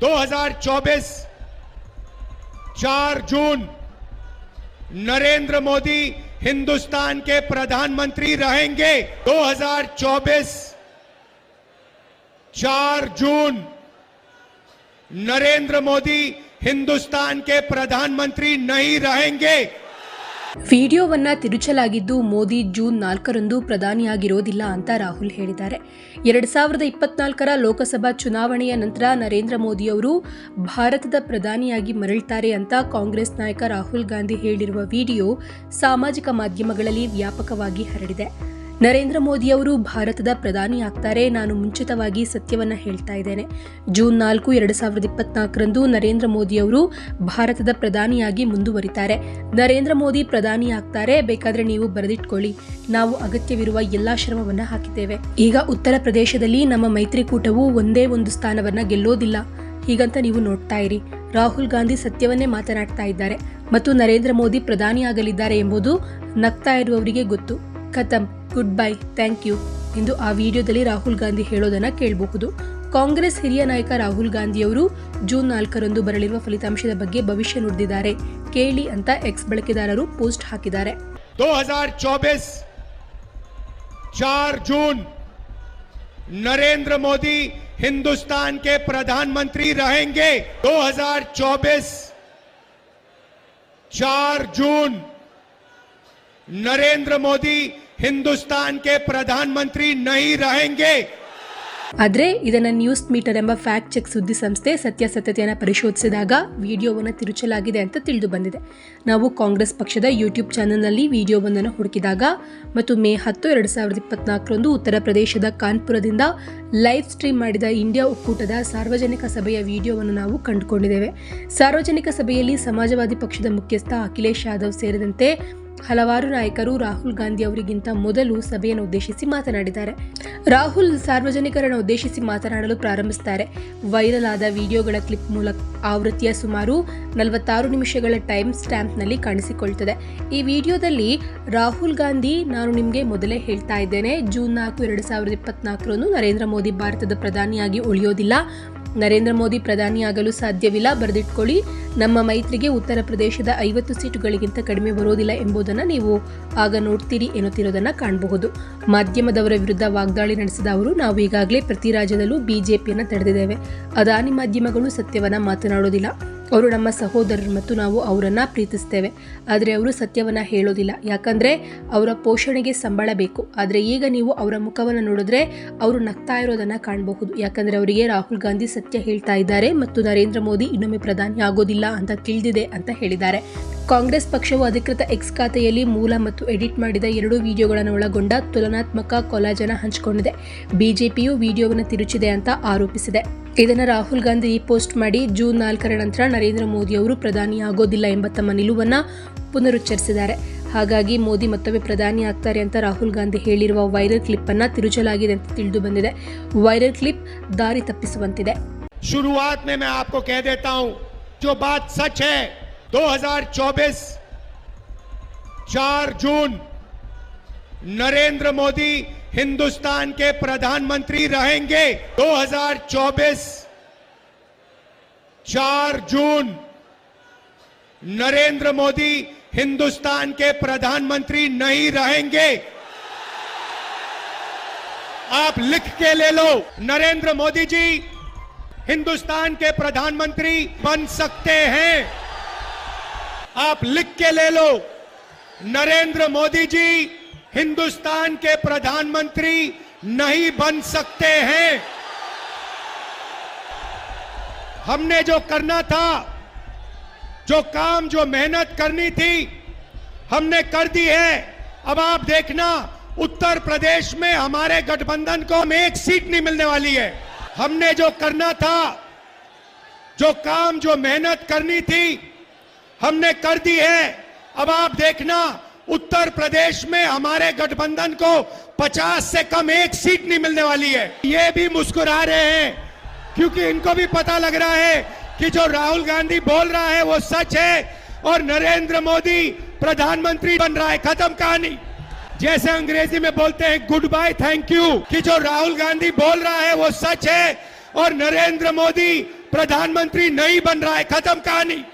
2024 4 जून, नरेंद्र मोदी हिंदुस्तान के प्रधानमंत्री रहेंगे। 2024 4 जून, नरेंद्र मोदी हिंदुस्तान के प्रधानमंत्री नहीं रहेंगे। ವಿಡಿಯೋವನ್ನ ತಿರುಚಲಾಗಿದ್ದು ಮೋದಿ ಜೂನ್ ನಾಲ್ಕರಂದು ಪ್ರಧಾನಿಯಾಗಿರೋದಿಲ್ಲ ಅಂತ ರಾಹುಲ್ ಹೇಳಿದ್ದಾರೆ. ಎರಡು ಸಾವಿರದ ಇಪ್ಪತ್ನಾಲ್ಕರ ಲೋಕಸಭಾ ಚುನಾವಣೆಯ ನಂತರ ನರೇಂದ್ರ ಮೋದಿಯವರು ಭಾರತದ ಪ್ರಧಾನಿಯಾಗಿ ಮರಳ್ತಾರೆ ಅಂತ ಕಾಂಗ್ರೆಸ್ ನಾಯಕ ರಾಹುಲ್ ಗಾಂಧಿ ಹೇಳಿರುವ ವಿಡಿಯೋ ಸಾಮಾಜಿಕ ಮಾಧ್ಯಮಗಳಲ್ಲಿ ವ್ಯಾಪಕವಾಗಿ ಹರಡಿದೆ. ನರೇಂದ್ರ ಮೋದಿ ಅವರು ಭಾರತದ ಪ್ರಧಾನಿ ಆಗ್ತಾರೆ. ನಾನು ಮುಂಚಿತವಾಗಿ ಸತ್ಯವನ್ನ ಹೇಳ್ತಾ ಇದ್ದೇನೆ. ಜೂನ್ ನಾಲ್ಕು, ಎರಡು ಸಾವಿರದ ಇಪ್ಪತ್ನಾಲ್ಕರಂದು ನರೇಂದ್ರ ಮೋದಿಯವರು ಭಾರತದ ಪ್ರಧಾನಿಯಾಗಿ ಮುಂದುವರಿತಾರೆ. ನರೇಂದ್ರ ಮೋದಿ ಪ್ರಧಾನಿ ಆಗ್ತಾರೆ. ಬೇಕಾದರೆ ನೀವು ಬರೆದಿಟ್ಕೊಳ್ಳಿ. ನಾವು ಅಗತ್ಯವಿರುವ ಎಲ್ಲಾ ಶ್ರಮವನ್ನ ಹಾಕಿದ್ದೇವೆ. ಈಗ ಉತ್ತರ ಪ್ರದೇಶದಲ್ಲಿ ನಮ್ಮ ಮೈತ್ರಿಕೂಟವು ಒಂದೇ ಒಂದು ಸ್ಥಾನವನ್ನ ಗೆಲ್ಲೋದಿಲ್ಲ. ಹೀಗಂತ ನೀವು ನೋಡ್ತಾ ಇರಿ. ರಾಹುಲ್ ಗಾಂಧಿ ಸತ್ಯವನ್ನೇ ಮಾತನಾಡ್ತಾ ಇದ್ದಾರೆ. ಮತ್ತು ನರೇಂದ್ರ ಮೋದಿ ಪ್ರಧಾನಿಯಾಗಲಿದ್ದಾರೆ ಎಂಬುದು ನಗ್ತಾ ಇರುವವರಿಗೆ ಗೊತ್ತು. ಖತಮ್ ಗುಡ್ ಬೈ ಥ್ಯಾಂಕ್ ಯು ಎಂದು ಆ ವಿಡಿಯೋದಲ್ಲಿ ರಾಹುಲ್ ಗಾಂಧಿ ಹೇಳೋದನ್ನ ಕೇಳಬಹುದು ಕಾಂಗ್ರೆಸ್ ಹಿರಿಯ ನಾಯಕ ರಾಹುಲ್ ಗಾಂಧಿಯವರು ಜೂನ್ ನಾಲ್ಕರಂದು ಬರಲಿರುವ ಫಲಿತಾಂಶದ ಬಗ್ಗೆ ಭವಿಷ್ಯ ನುಡಿದಿದ್ದಾರೆ ಕೇಳಿ ಅಂತ ಎಕ್ಸ್ ಬಳಕೆದಾರರು ಪೋಸ್ಟ್ ಹಾಕಿದ್ದಾರೆ 2024 4 जून नरेंद्र मोदी हिंदुस्तान के प्रधानमंत्री रहेंगे 2024 4 जून नरेंद्र मोदी हिंदुस्तान के प्रधानमंत्री नहीं रहेंगे ಆದ್ರೆ ಇದನ್ನ ನ್ಯೂಸ್ ಮೀಟರ್ ಎಂಬ ಫ್ಯಾಕ್ಟ್ ಚೆಕ್ ಸುದ್ದಿ ಸಂಸ್ಥೆ ಸತ್ಯಾಸತ್ಯತೆಯನ್ನು ಪರಿಶೋಧಿಸಿದಾಗ ವಿಡಿಯೋವನ್ನು ತಿರುಚಲಾಗಿದೆ ಅಂತ ತಿಳಿದು ಬಂದಿದೆ ನಾವು ಕಾಂಗ್ರೆಸ್ ಪಕ್ಷದ ಯೂಟ್ಯೂಬ್ ಚಾನೆಲ್ನಲ್ಲಿ ವಿಡಿಯೋವೊಂದನ್ನು ಹುಡುಕಿದಾಗ ಮತ್ತು ಮೇ ಹತ್ತು ಎರಡು ಸಾವಿರದ ಇಪ್ಪತ್ನಾಲ್ಕರಂದು ಉತ್ತರ ಪ್ರದೇಶದ ಕಾನ್ಪುರದಿಂದ ಲೈವ್ ಸ್ಟ್ರೀಮ್ ಮಾಡಿದ ಇಂಡಿಯಾ ಒಕ್ಕೂಟದ ಸಾರ್ವಜನಿಕ ಸಭೆಯ ವಿಡಿಯೋವನ್ನು ನಾವು ಕಂಡುಕೊಂಡಿದ್ದೇವೆ ಸಾರ್ವಜನಿಕ ಸಭೆಯಲ್ಲಿ ಸಮಾಜವಾದಿ ಪಕ್ಷದ ಮುಖ್ಯಸ್ಥ ಅಖಿಲೇಶ್ ಯಾದವ್ ಸೇರಿದಂತೆ ಹಲವಾರು ನಾಯಕರು ರಾಹುಲ್ ಗಾಂಧಿ ಅವರಿಗಿಂತ ಮೊದಲು ಸಭೆಯನ್ನು ಉದ್ದೇಶಿಸಿ ಮಾತನಾಡಿದ್ದಾರೆ. ರಾಹುಲ್ ಸಾರ್ವಜನಿಕರನ್ನು ಉದ್ದೇಶಿಸಿ ಮಾತನಾಡಲು ಪ್ರಾರಂಭಿಸುತ್ತಾರೆ ವೈರಲ್ ಆದ ವಿಡಿಯೋಗಳ ಕ್ಲಿಪ್ ಮೂಲಕ ಆವೃತ್ತಿಯ ಸುಮಾರು ನಲವತ್ತಾರು ನಿಮಿಷಗಳ ಟೈಮ್ ಸ್ಟ್ಯಾಂಪ್ನಲ್ಲಿ ಕಾಣಿಸಿಕೊಳ್ತದೆ ಈ ವಿಡಿಯೋದಲ್ಲಿ ರಾಹುಲ್ ಗಾಂಧಿ, ನಾನು ನಿಮಗೆ ಮೊದಲೇ ಹೇಳ್ತಾ ಇದ್ದೇನೆ, ಜೂನ್ ನಾಲ್ಕು, ಎರಡು ಸಾವಿರದ ಇಪ್ಪತ್ನಾಲ್ಕರಂದು ನರೇಂದ್ರ ಮೋದಿ ಭಾರತದ ಪ್ರಧಾನಿಯಾಗಿ ಉಳಿಯೋದಿಲ್ಲ. ನರೇಂದ್ರ ಮೋದಿ ಪ್ರಧಾನಿಯಾಗಲು ಸಾಧ್ಯವಿಲ್ಲ. ಬರೆದಿಟ್ಕೊಳ್ಳಿ. ನಮ್ಮ ಮೈತ್ರಿಗೆ ಉತ್ತರ ಪ್ರದೇಶದ ಐವತ್ತು ಸೀಟುಗಳಿಗಿಂತ ಕಡಿಮೆ ಬರೋದಿಲ್ಲ ಎಂಬುದನ್ನು ನೀವು ಆಗ ನೋಡ್ತೀರಿ ಎನ್ನುತ್ತಿರೋದನ್ನ ಕಾಣಬಹುದು. ಮಾಧ್ಯಮದವರ ವಿರುದ್ಧ ವಾಗ್ದಾಳಿ ನಡೆಸಿದ ಅವರು, ನಾವು ಈಗಾಗಲೇ ಪ್ರತಿ ರಾಜ್ಯದಲ್ಲೂ ಬಿಜೆಪಿಯನ್ನು ತಡೆದಿದ್ದೇವೆ. ಅದಾನಿ ಮಾಧ್ಯಮಗಳು ಸತ್ಯವನ್ನು ಮಾತನಾಡೋದಿಲ್ಲ. ಅವರು ನಮ್ಮ ಸಹೋದರರು ಮತ್ತು ನಾವು ಅವರನ್ನು ಪ್ರೀತಿಸ್ತೇವೆ. ಆದರೆ ಅವರು ಸತ್ಯವನ್ನು ಹೇಳೋದಿಲ್ಲ. ಯಾಕಂದರೆ ಅವರ ಪೋಷಣೆಗೆ ಸಂಬಳ ಬೇಕು. ಆದರೆ ಈಗ ನೀವು ಅವರ ಮುಖವನ್ನು ನೋಡಿದ್ರೆ ಅವರು ನಗ್ತಾ ಇರೋದನ್ನು ಕಾಣಬಹುದು. ಯಾಕಂದರೆ ಅವರಿಗೆ ರಾಹುಲ್ ಗಾಂಧಿ ಸತ್ಯ ಹೇಳ್ತಾ ಇದ್ದಾರೆ ಮತ್ತು ನರೇಂದ್ರ ಮೋದಿ ಇನ್ನೊಮ್ಮೆ ಪ್ರಧಾನಿ ಆಗೋದಿಲ್ಲ ಅಂತ ತಿಳಿದಿದೆ ಅಂತ ಹೇಳಿದ್ದಾರೆ. ಕಾಂಗ್ರೆಸ್ ಪಕ್ಷವು ಅಧಿಕೃತ ಎಕ್ಸ್ ಖಾತೆಯಲ್ಲಿ ಮೂಲ ಮತ್ತು ಎಡಿಟ್ ಮಾಡಿದ ಎರಡು ವಿಡಿಯೋಗಳನ್ನು ಒಳಗೊಂಡ ತುಲನಾತ್ಮಕ ಕೊಲಾಜನ ಹಂಚಿಕೊಂಡಿದೆ ಬಿಜೆಪಿಯು ವಿಡಿಯೋವನ್ನು ತಿರುಚಿದೆ ಅಂತ ಆರೋಪಿಸಿದೆ ಇದನ್ನು ರಾಹುಲ್ ಗಾಂಧಿ ಪೋಸ್ಟ್ ಮಾಡಿ ಜೂನ್ ನಾಲ್ಕರ ನಂತರ ನರೇಂದ್ರ ಮೋದಿ ಅವರು ಪ್ರಧಾನಿ ಆಗೋದಿಲ್ಲ ಎಂಬ ತಮ್ಮ ನಿಲುವನ್ನ ಪುನರುಚ್ಚರಿಸಿದ್ದಾರೆ ಹಾಗಾಗಿ ಮೋದಿ ಮತ್ತೊಮ್ಮೆ ಪ್ರಧಾನಿ ಆಗ್ತಾರೆ ಅಂತ ರಾಹುಲ್ ಗಾಂಧಿ ಹೇಳಿರುವ ವೈರಲ್ ಕ್ಲಿಪ್ ಅನ್ನ ತಿರುಚಲಾಗಿದೆ ಅಂತ ತಿಳಿದು ಬಂದಿದೆ ವೈರಲ್ ಕ್ಲಿಪ್ ದಾರಿ ತಪ್ಪಿಸುವಂತಿದೆ शुरुआत में मैं आपको कह देता हूं जो बात सच है 2024 4 जून, नरेंद्र मोदी हिंदुस्तान के प्रधानमंत्री रहेंगे। 2024 4 जून, नरेंद्र मोदी हिंदुस्तान के प्रधानमंत्री नहीं रहेंगे। आप लिख के ले लो, नरेंद्र मोदी जी हिंदुस्तान के प्रधानमंत्री बन सकते हैं। आप लिख के ले लो। नरेंद्र मोदी जी, हिंदुस्तान के प्रधानमंत्री नहीं बन सकते हैं। हमने जो करना था, जो काम, जो मेहनत करनी थी, हमने कर दी है। अब आप देखना, उत्तर प्रदेश में हमारे गठबंधन को हम एक सीट नहीं मिलने वाली है। हमने जो करना था, जो काम, जो मेहनत करनी थी हमने कर दी है। अब आप देखना, उत्तर प्रदेश में हमारे गठबंधन को 50 से कम एक सीट नहीं मिलने वाली है। ये भी मुस्कुरा रहे हैं, क्योंकि इनको भी पता लग रहा है कि जो राहुल गांधी बोल रहा है वो सच है और नरेंद्र मोदी प्रधानमंत्री बन रहा है। खत्म कहानी। जैसे अंग्रेज़ी में बोलते हैं गुड बाय थैंक यू कि जो राहुल गांधी बोल रहा है वो सच है और नरेंद्र मोदी प्रधानमंत्री नहीं बन रहा है। खत्म कहानी।